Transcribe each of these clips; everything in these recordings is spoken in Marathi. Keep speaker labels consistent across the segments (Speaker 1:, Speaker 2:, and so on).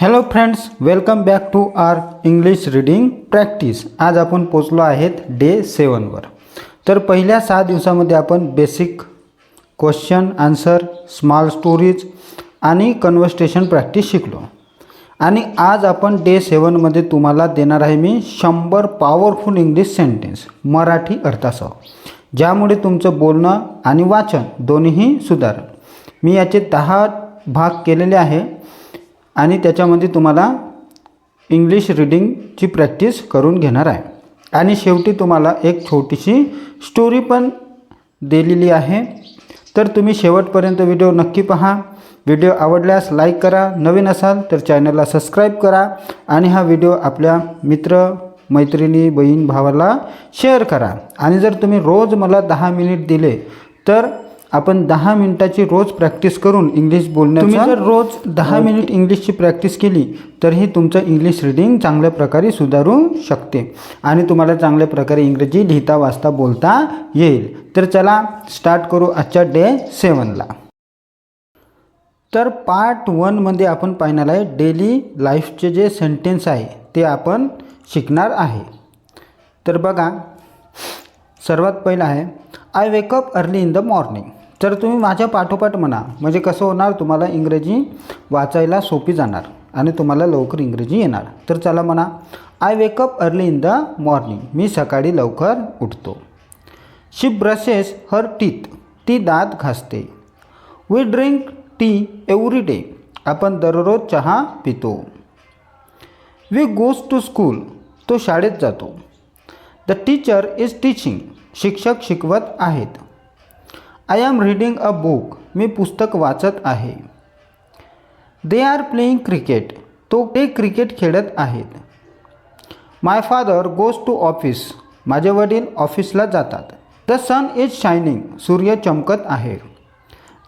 Speaker 1: Hello friends welcome back to our English reading practice आज आपण पोचलो आहेत डे सेवनवर तर पहिल्या सहा दिवसामध्ये आपण basic question answer small stories आणि कन्व्हर्स्टेशन प्रॅक्टिस शिकलो. आणि आज आपण डे सेवनमध्ये तुम्हाला देणार आहे मी शंभर पॉवरफुल इंग्लिश सेंटेन्स मराठी अर्थासह. ज्यामुळे तुमचं बोलणं आणि वाचन दोन्हीही सुधारेल. मी याचे दहा भाग केलेले आहे. आणि त्याच्यामध्ये तुम्हाला इंग्लिश रीडिंगची प्रॅक्टिस करून घेणार आहे. आणि शेवटी तुम्हाला एक छोटीशी स्टोरी पण दिलेली आहे. तर तुम्ही शेवटपर्यंत व्हिडिओ नक्की पहा. व्हिडिओ आवडल्यास लाईक करा. नवीन असाल तर चॅनलला सबस्क्राईब करा. आणि हा व्हिडिओ आपल्या मित्र मैत्रिणी बहीण भावाला शेअर करा. आणि जर तुम्ही रोज मला दहा मिनिट दिले तर आपण दहा मिनिटाची रोज प्रॅक्टिस करून इंग्लिश बोलण्याचा तुम्ही जर रोज दहा मिनिट इंग्लिशची प्रॅक्टिस केली तर ही तुमचं इंग्लिश रीडिंग चांगल्या प्रकारे सुधारू शकते. आणि तुम्हाला चांगल्या प्रकारे इंग्रजी लिहिता वाचता बोलता येईल. तर चला स्टार्ट करू आजच्या डे सेवनला तर पार्ट वनमध्ये आपण पाहणार आहे डेली लाईफचे जे सेंटेन्स आहे ते आपण शिकणार आहे. तर बघा सर्वात पहिलं आहे I wake up early in the morning तर तुम्ही माझ्या पाठोपाठ म्हणा. म्हणजे कसं होणार तुम्हाला इंग्रजी वाचायला सोपी जाणार आणि तुम्हाला लवकर इंग्रजी येणार. तर चला म्हणा. I wake up early in the morning मी सकाळी लवकर उठतो. शी ब्रशेस हर टीथ ती दात घासते. We drink tea every day आपण दररोज चहा पितो. वी गोज टू स्कूल तो शाळेत जातो. द टीचर इज टीचिंग शिक्षक शिकवत आहेत. I am reading a book मी पुस्तक वाचत आहे. दे आर प्लेईंग क्रिकेट तो ते क्रिकेट खेळत आहेत. My father goes to office माझे वडील ऑफिसला जातात. द सन इज शायनिंग सूर्य चमकत आहे.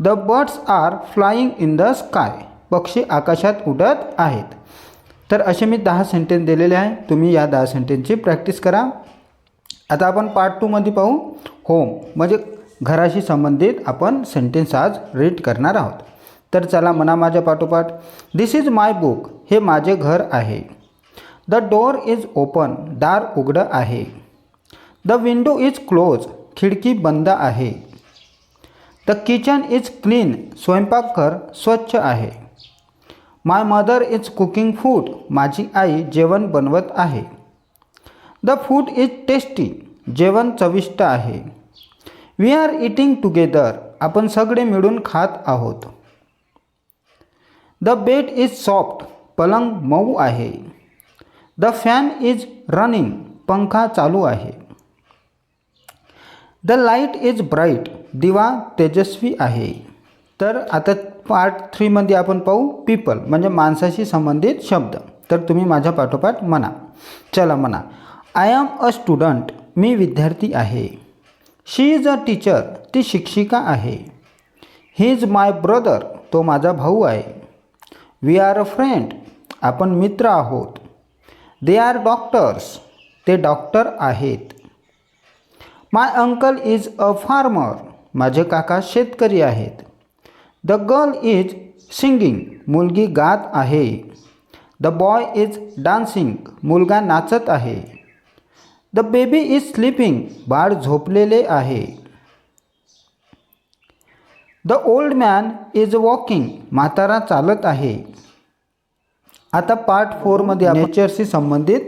Speaker 1: The birds are flying in the sky पक्षी आकाशात उडत आहेत. तर असे मी दहा सेंटेन्स दिलेले आहे. तुम्ही या दहा सेंटेन्सची प्रॅक्टिस करा. आता आपण पार्ट टूमध्ये पाहू. होम म्हणजे घराशी संबंधित आपण सेंटेन्स आज रीड करणार आहोत. तर चला म्हणा माझ्या पाठोपाठ. दिस इज माय बुक हे माझे घर आहे. द डोअर इज ओपन दार उघडं आहे. द विंडो इज क्लोज खिडकी बंद आहे. द किचन इज क्लीन स्वयंपाकघर स्वच्छ आहे. My mother is cooking food माझी आई जेवण बनवत आहे. द फूड इज टेस्टी जेवण चविष्ट आहे. वी आर इटिंग टुगेदर आपण सगळे मिळून खात आहोत. द बेड इज सॉफ्ट पलंग मऊ आहे. द फॅन इज रनिंग पंखा चालू आहे. द लाइट इज ब्राईट दिवा तेजस्वी आहे. तर आता पार्ट थ्रीमध्ये आपण पाहू पीपल म्हणजे माणसाशी संबंधित शब्द. तर तुम्ही माझ्या पाठोपाठ म्हणा. चला म्हणा. आय एम अ स्टुडंट मी विद्यार्थी आहे. शी इज अ टीचर ती शिक्षिका आहे. ही इज माय ब्रदर तो माझा भाऊ आहे. वी आर अ फ्रेंड आपण मित्र आहोत. दे आर डॉक्टर्स ते डॉक्टर आहेत. My uncle is a farmer माझे काका शेतकरी आहेत. द गर्ल इज सिंगिंग मुलगी गात आहे. द बॉय इज डान्सिंग मुलगा नाचत आहे. द बेबी इज स्लीपिंग बाळ झोपलेले आहे. The old man is walking म्हातारा चालत आहे. आता पार्ट फोरमध्ये नेचरशी संबंधित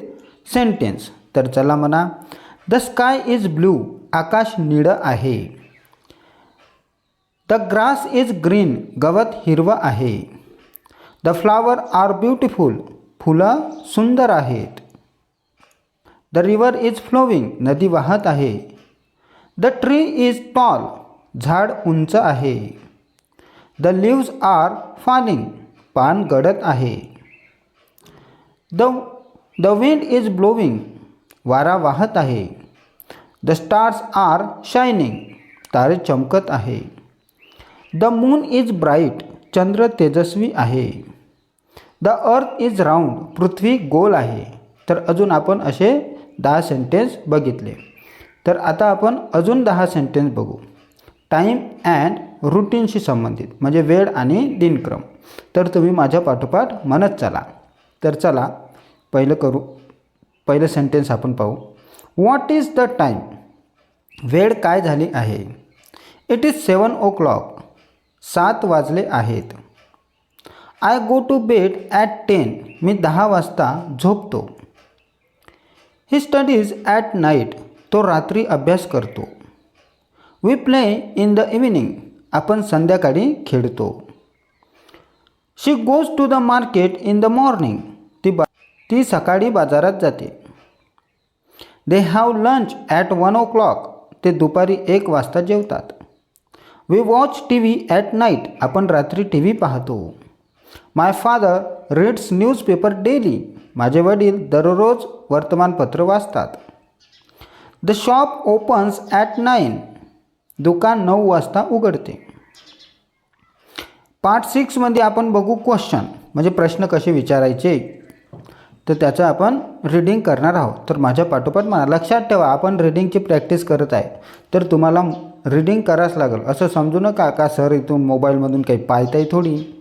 Speaker 1: सेंटेन्स तर चला म्हणा. द स्काय इज ब्लू आकाश निळं आहे. द ग्रास इज ग्रीन गवत हिरवं आहे. द फ्लावर आर ब्युटिफुल फुलं सुंदर आहेत. द रिवर इज फ्लोविंग नदी वाहत आहे. द ट्री इज टॉल झाड उंच आहे. द लिव्ज आर फॉलिंग पान गडत आहे. The the wind is blowing वारा वाहत आहे. द स्टार्स आर शायनिंग तारे चमकत आहे. द मून इज ब्राईट चंद्र तेजस्वी आहे. द अर्थ इज राऊंड पृथ्वी गोल आहे. तर अजून आपण असे दहा सेंटेन्स बघितले. तर आता आपण अजून दहा सेंटेन्स बघू. टाईम अँड रुटीनशी संबंधित म्हणजे वेळ आणि दिनक्रम. तर तुम्ही माझ्या पाठोपाठ म्हणत चला. तर चला पहिलं करू. पहिलं सेंटेन्स आपण पाहू. व्हॉट इज द टाईम वेळ काय झाली आहे? It is seven o'clock सात वाजले आहेत. I go to bed at ten मी दहा वाजता झोपतो. ही स्टडीज ॲट नाईट तो रात्री अभ्यास करतो. We play in the evening आपण संध्याकाळी खेळतो. She goes to the market in the morning ती बा ती सकाळी बाजारात जाते. They have lunch at one o'clock ते दुपारी एक वाजता जेवतात. We watch T V at night आपण रात्री टी व्ही पाहतो. My father reads newspaper daily माझे वडील दररोज वर्तमानपत्र वाचतात. The shop opens at nine दुकान नऊ वाजता उघडते. पार्ट सिक्समध्ये आपण बघू क्वेश्चन म्हणजे प्रश्न कसे विचारायचे? तर त्याचं आपण रीडिंग करणार आहोत. तर माझ्या पाठोपाठ मला लक्षात ठेवा आपण रीडिंगची प्रॅक्टिस करत आहे. तर तुम्हाला रीडिंग करावंच लागेल. असं समजू नका का? सर इथून मोबाईलमधून काही पाहताय थोडी?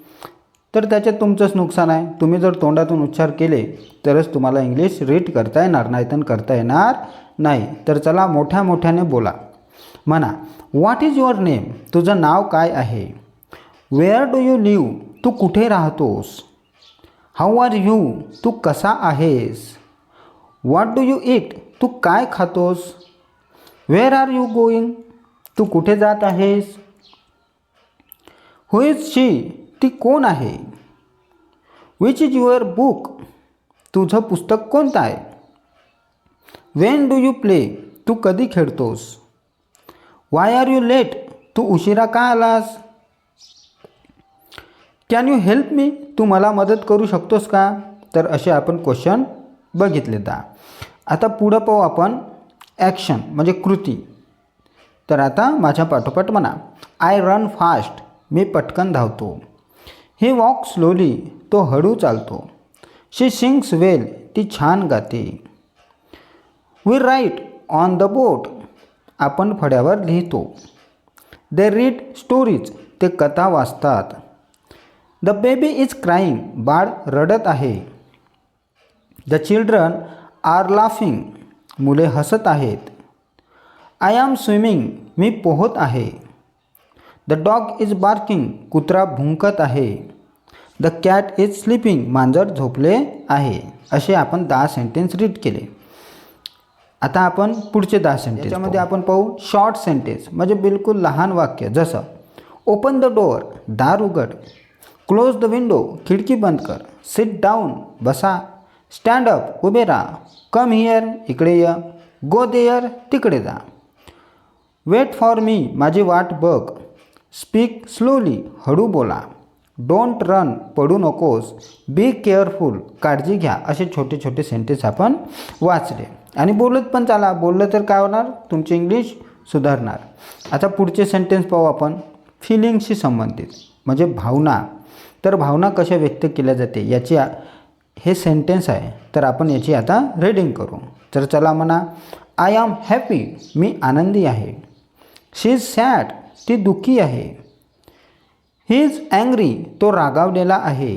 Speaker 1: तर त्याच्यात तुमचंच नुकसान आहे. तुम्ही जर तोंडातून उच्चार केले तरच तुम्हाला इंग्लिश रीड करता येणार नाही तर करता येणार नाही. तर चला मोठ्या मोठ्याने बोला. म्हणा व्हॉट इज युअर नेम तुझं नाव काय आहे? वेअर डू यू लिव तू कुठे राहतोस? हाऊ आर यू तू कसा आहेस? व्हॉट डू यू इट तू काय खातोस? वेअर आर यू गोईंग तू कुठे जात आहेस? हु इज शी ती कोण आहे? विच इज युअर बुक तुझं पुस्तक कोणतं आहे? वेन डू यू प्ले तू कधी खेळतोस? वाय आर यू लेट तू उशिरा का आलास? कॅन यू हेल्प मी तू मला मदत करू शकतोस का? तर असे आपण क्वेश्चन बघितले दा आता पुढं पाहू आपण ॲक्शन म्हणजे कृती. तर आता माझ्या पाठोपाठ म्हणा. आय रन फास्ट मी पटकन धावतो. ही वॉक स्लोली तो हळू चालतो. शी सिंग्स वेल ती छान गाते. We write on the board आपण फड्यावर लिहितो. दे रीड स्टोरीज ते कथा वाचतात. द बेबी इज क्राईंग बाळ रडत आहे. द चिल्ड्रन आर लाफिंग मुले हसत आहेत. आय ॲम स्विमिंग मी पोहत आहे. द डॉग इज बार्किंग कुत्रा भुंकत आहे. द कॅट इज स्लीपिंग मांजर झोपले आहे असे आपण दहा सेंटेन्स रीड केले. आता आपण पुढचे दहा सेंटेन्स त्याच्यामध्ये आपण पाहू शॉर्ट सेंटेन्स म्हणजे बिलकुल लहान वाक्य. जसं ओपन द डोअर दार उघड. क्लोज द विंडो खिडकी बंद कर. सिट डाऊन बसा. स्टँड अप उभे राहा. कम हिअर इकडे ये. गो देअर तिकडे जा. वेट फॉर मी माझी वाट बघ. स्पीक स्लोली हळू बोला. डोंट रन पडू नकोस बी केअरफुल काळजी घ्या असे छोटे छोटे सेंटेन्स आपण वाचले. आणि बोलत पण चाला बोललं तर काय होणार? तुमची इंग्लिश सुधारणार. आता पुढचे सेंटेन्स पाहू आपण. फिलिंगशी संबंधित म्हणजे भावना. तर भावना कशा व्यक्त केल्या जाते? याची हे सेंटेन्स आहे. तर आपण याची आता रीडिंग करू. तर चला म्हणा आय एम हॅपी मी आनंदी आहे. शी इज सॅड ती दुःखी आहे. ही इज अँग्री तो रागावलेला आहे.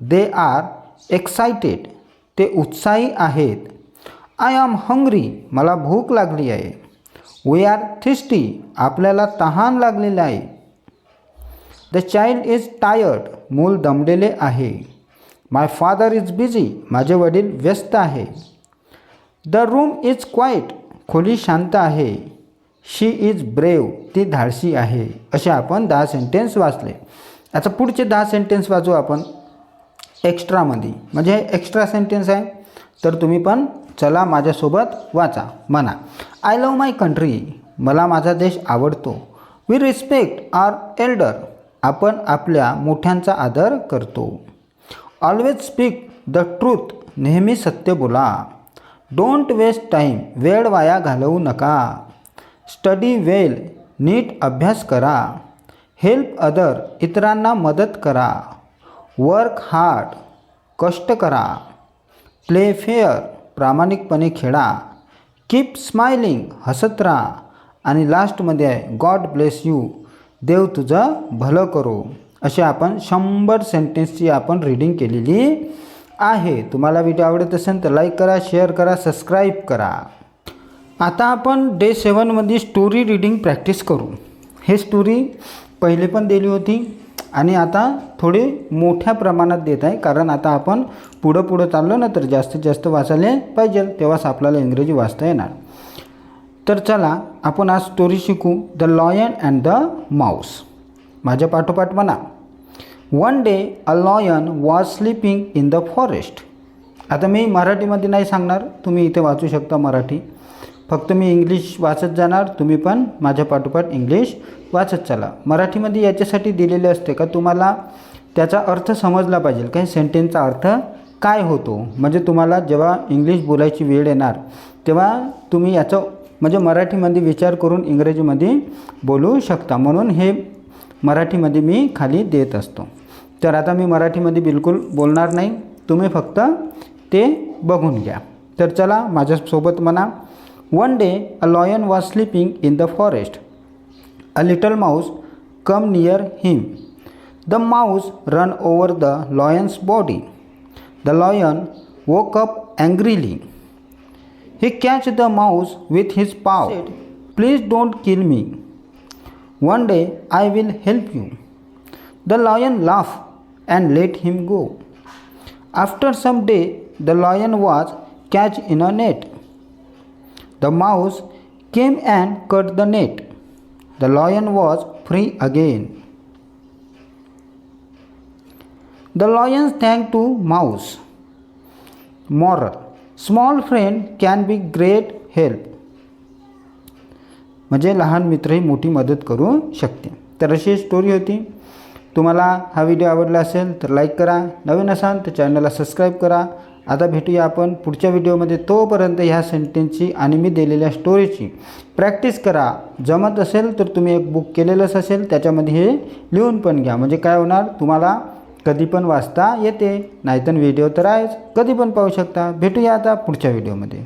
Speaker 1: दे आर एक्सायटेड ते उत्साही आहेत. आय एम हंग्री मला भूक लागली आहे. वी आर थिस्टी आपल्याला तहान लागलेलं आहे. द चाइल्ड इज टायर्ड मूल दमलेले आहे. माय फादर इज बिझी माझे वडील व्यस्त आहे. द रूम इज क्वाईट खोली शांत आहे. शी इज ब्रेव ती धाडसी आहे असे आपण दहा सेंटेन्स वाचले. आता पुढचे दहा सेंटेन्स वाचू आपण एक्स्ट्रामध्ये म्हणजे हे एक्स्ट्रा सेंटेन्स आहे तर तुम्ही पण चला माझ्यासोबत वाचा म्हणा. आय लव माय कंट्री मला माझा देश आवडतो. वी रिस्पेक्ट आर एल्डर आपण आपल्या मोठ्यांचा आदर करतो. ऑलवेज स्पीक द ट्रूथ नेहमी सत्य बोला. डोंट वेस्ट टाईम वेळ वाया घालवू नका. स्टडी वेल नीट अभ्यास करा. हेल्प अदर इतरांना मदत करा. वर्क हार्ड कष्ट करा. प्ले फेअर प्रामाणिकपणे खेळा. कीप स्माइलिंग हसत राहा. आणि लास्टमध्ये आहे गॉड ब्लेस यू. देव तुझं भलं करो. असे आपण शंभर सेंटेन्सची आपण रीडिंग केलेली आहे. तुम्हाला व्हिडिओ आवडत असेल तर लाईक करा शेअर करा सबस्क्राईब करा. आता आपण डे सेवनमध्ये स्टोरी रीडिंग प्रॅक्टिस करू. हे स्टोरी पहिले पण दिली होती आणि आता थोडी मोठ्या प्रमाणात देत आहे कारण आता आपण पुढं पुढं चाललो ना तर जास्तीत जास्त वाचायला पाहिजे तेव्हाच आपल्याला इंग्रजी वाचता येणार. तर चला आपण आज स्टोरी शिकू. The lion and the mouse माझ्या पाठोपाठ म्हणा. One day a lion was sleeping in the forest आता मी मराठीमध्ये नाही सांगणार तुम्ही इथे वाचू शकता मराठी. फक्त मी इंग्लिश वाचत जाणार तुम्ही पण माझ्या पाठोपाठ इंग्लिश वाचत चला. मराठीमध्ये याच्यासाठी दिलेले असते का? तुम्हाला त्याचा अर्थ समजला पाहिजे. काही सेंटेन्सचा अर्थ काय होतो? म्हणजे तुम्हाला जेव्हा इंग्लिश बोलायची वेळ येणार तेव्हा तुम्ही याचं म्हणजे मराठीमध्ये विचार करून इंग्रजीमध्ये बोलू शकता. म्हणून हे मराठीमध्ये मी खाली देत असतो. तर आता मी मराठीमध्ये बिलकुल बोलणार नाही. तुम्ही फक्त ते बघून घ्या. तर चला माझ्यासोबत म्हणा. One day a lion was sleeping in the forest. A little mouse came near him. The mouse ran over the lion's body. The lion woke up angrily. He catched the mouse with his paw. Said, Please don't kill me. One day I will help you. The lion laughed and let him go. After some day, the lion was catch in a net. The mouse came and cut the net. The lion was free again. The lion thanked to mouse. Moral small friend can be great help म्हणजे लहान मित्रही मोठी मदत करू शकते तर अशी स्टोरी होती तुम्हाला हा व्हिडिओ आवडला असेल तर लाईक करा नवीन असाल तर चॅनलला सबस्क्राईब करा आता भेटूया आपण पुढच्या व्हिडिओमध्ये. तोपर्यंत ह्या सेंटेन्सची आणि मी दिलेल्या स्टोरीची प्रॅक्टिस करा. जमत असेल तर तुम्ही एक बुक केलेलंच असेल त्याच्यामध्ये हे लिहून पण घ्या. म्हणजे काय होणार? तुम्हाला कधी पण वाचता येते नाहीतर व्हिडिओ तर आहेच. कधी पण पाहू शकता. भेटूया आता पुढच्या व्हिडिओमध्ये.